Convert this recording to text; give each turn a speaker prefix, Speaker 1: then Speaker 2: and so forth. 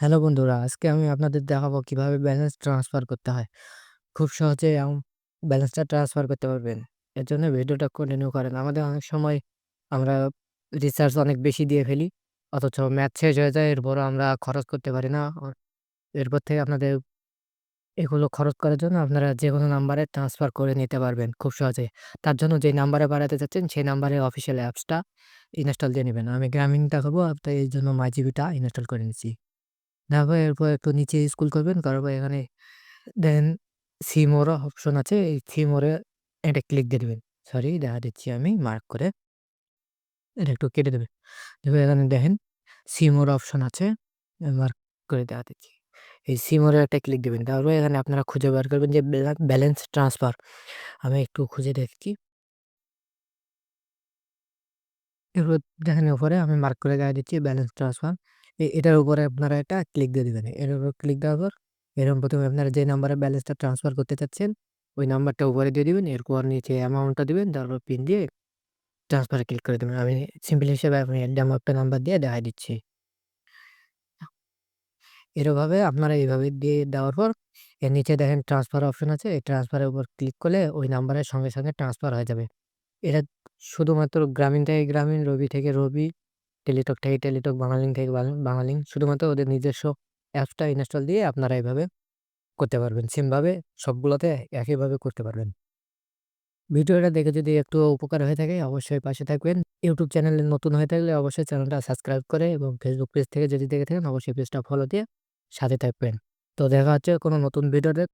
Speaker 1: Hello বন্ধুরা, আজকে আমি আপনাদের দেখাবো কীভাবে ব্যালেন্স ট্রান্সফার করতে হয়। খুব সহজে ব্যালেন্সটা ট্রান্সফার করতে পারবেন। এর জন্য ভিডিওটা কন্টিনিউ করেন। আমাদের অনেক সময় আমরা রিচার্জ অনেক বেশি দিয়ে ফেলি। অথচ ম্যাচ শেষ হয়ে যায় এরপরও আমরা খরচ করতে পারি না। এরপর থেকে আপনাদের এগুলো খরচ করার জন্য আপনারা যে কোনো নাম্বারে ট্রান্সফার করে নিতে পারবেন খুব সহজে তার জন্য যে নাম্বারে বাড়াতে চাচ্ছেন সেই নাম্বারে অফিসিয়াল অ্যাপসটা ইনস্টল দিয়ে নেবেন আমি গ্রামীণটা করব তো এইজন্য মাইজিবিটা ইনস্টল করে নিচ্ছি। তারপর এরপর একটু নিচে স্কুল করবেন। পর এখানে দেন সি মোর অপশন আছে। এই সি মোরে এটা ক্লিক দিয়ে দিবেন। সরি, দেখা দিচ্ছি আমি, মার্ক করে। এটা একটু কেটে দেবেন। এবার এখানে দেখেন সি মোর অপশন আছে। মার্ক করে দেখা দিচ্ছি। এই সি মোরে একটা ক্লিক দিবেন। তারপর এখানে আপনারা খুঁজে বের করবেন যে ব্যালেন্স ট্রান্সফার। আমি একটু খুঁজে দেখছি। এরপর দেখেন উপরে আমি মার্ক করে দেখা দিচ্ছি ব্যালেন্স ট্রান্সফার। এটার উপরে আপনারা একটা ক্লিক দিয়ে দিবেন। এর উপর ক্লিক দেওয়ার পর এরকম ১ম এ আপনারা যে নাম্বারে ব্যালেন্সটা ট্রান্সফার করতে চাচ্ছেন, ওই নাম্বারটা উপরে দিয়ে দিবেন। এরপর নিচে অ্যামাউন্টটা দিবেন। তারপর পিন দিয়ে ট্রান্সফারে ক্লিক করে দেবেন আমি সিম্পল হিসেবে আমি ডেমো একটা নাম্বার দিয়ে দেখায় দিচ্ছি। এরভাবে আপনারা এইভাবে দিয়ে দেওয়ার পর এর নিচে দেখেন ট্রান্সফার অপশন আছে। এই ট্রান্সফারের উপর ক্লিক করলে ওই নাম্বারের সঙ্গে, সঙ্গে ট্রান্সফার হয়ে যাবে। এটা শুধুমাত্র গ্রামীণ থেকে গ্রামীণ, রবি থেকে রবি, টেলিটক থেকে টেলিটক, বাংলালিংক থেকে বাং বাংলালিংক শুধুমাত্র ওদের নিজস্ব অ্যাপসটা ইনস্টল দিয়ে আপনারা এইভাবে করতে পারবেন। সেমভাবে সবগুলোতে একইভাবে করতে পারবেন। ভিডিওটা দেখে যদি একটু উপকার হয়ে থাকে অবশ্যই পাশে থাকবেন। ইউটিউব চ্যানেলে নতুন হয়ে থাকলে অবশ্যই চ্যানেলটা সাবস্ক্রাইব করে এবং ফেসবুক পেজ থেকে যদি দেখে থাকেন অবশ্যই পেজটা ফলো দিয়ে সাথে থাকবেন। তো দেখা হচ্ছে কোনো নতুন ভিডিওতে।